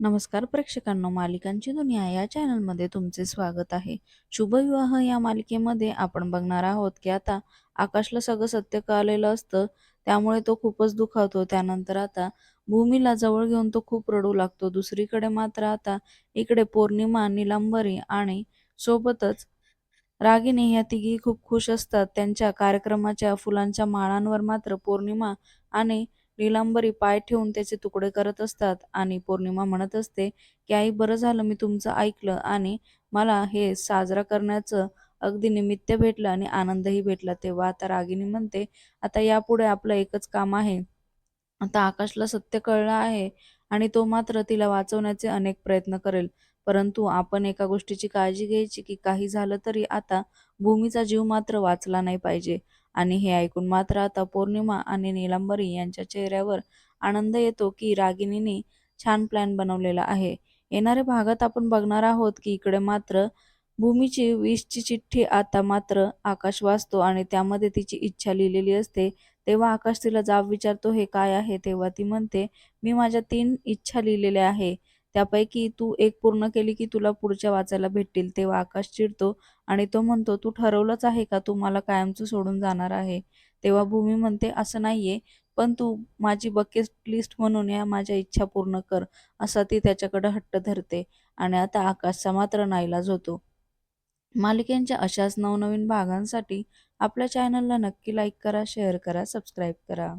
नमस्कार प्रेक्षकांनो मालिकांची दुनिया या चॅनलमध्ये तुमचे स्वागत आहे. शुभविवाह या मालिकेमध्ये आपण बघणार आहोत की आता आकाशला सगळं सत्य कळलेलं असतं त्यामुळे तो खूपच दुखावतो. त्यानंतर आता भूमीला जवळ घेऊन तो खूप रडू लागतो. दुसरीकडे मात्र आता इकडे पौर्णिमा निलांबरी आणि सोबतच रागिनी ह्या तिघी खूप खुश असतात. त्यांच्या कार्यक्रमाच्या फुलांच्या माळांवर मात्र पौर्णिमा आणि नीलांबरी पाय ठेवून त्याचे तुकडे करत असतात आणि पौर्णिमा म्हणत असते की आई बरं झालं मी तुमचं ऐकलं आणि मला हे साजरा करण्याचं अगदी निमित्त भेटलं आणि आनंदही भेटला. तेव्हा आता रागिनी म्हणते आता यापुढे आपलं एकच काम आहे. आता आकाशला सत्य कळलं आहे आणि तो मात्र तिला वाचवण्याचे अनेक प्रयत्न करेल. परंतु आपण एका गोष्टीची काळजी घ्यायची की काही झालं तरी आता भूमीचा जीव मात्र वाचला नाही पाहिजे. आणि हे ऐकून मात्र आता पौर्णिमा आणि नीलांबरी यांच्या चेहऱ्यावर आनंद येतो की रागिनीने छान प्लॅन बनवलेला आहे. येणाऱ्या भागात आपण बघणार आहोत की इकडे मात्र भूमीची विषची चिठ्ठी आता मात्र आकाश वाचतो आणि त्यामध्ये तिची इच्छा लिहिलेली असते. तेव्हा आकाश तिला जाब विचारतो हे काय आहे? तेव्हा ती म्हणते मी माझ्या तीन इच्छा लिहिलेल्या आहे. त्यापैकी तू एक पूर्ण केली की तुला पुढच्या वाचायला भेटतील. तेव्हा आकाश चिडतो आणि तो म्हणतो तू ठरवलंच आहे का तू मला कायमचं सोडून जाणार आहे? तेव्हा भूमी म्हणते असं नाहीये पण तू माझी बकेट लिस्ट म्हणून या माझ्या इच्छा पूर्ण कर असा ती त्याच्याकडे हट्ट धरते आणि आता आकाशचा मात्र नाईलाज होतो. मालिकेंच्या अशाच नवनवीन भागांसाठी आपल्या चॅनलला नक्की लाईक करा शेअर करा सबस्क्राईब करा.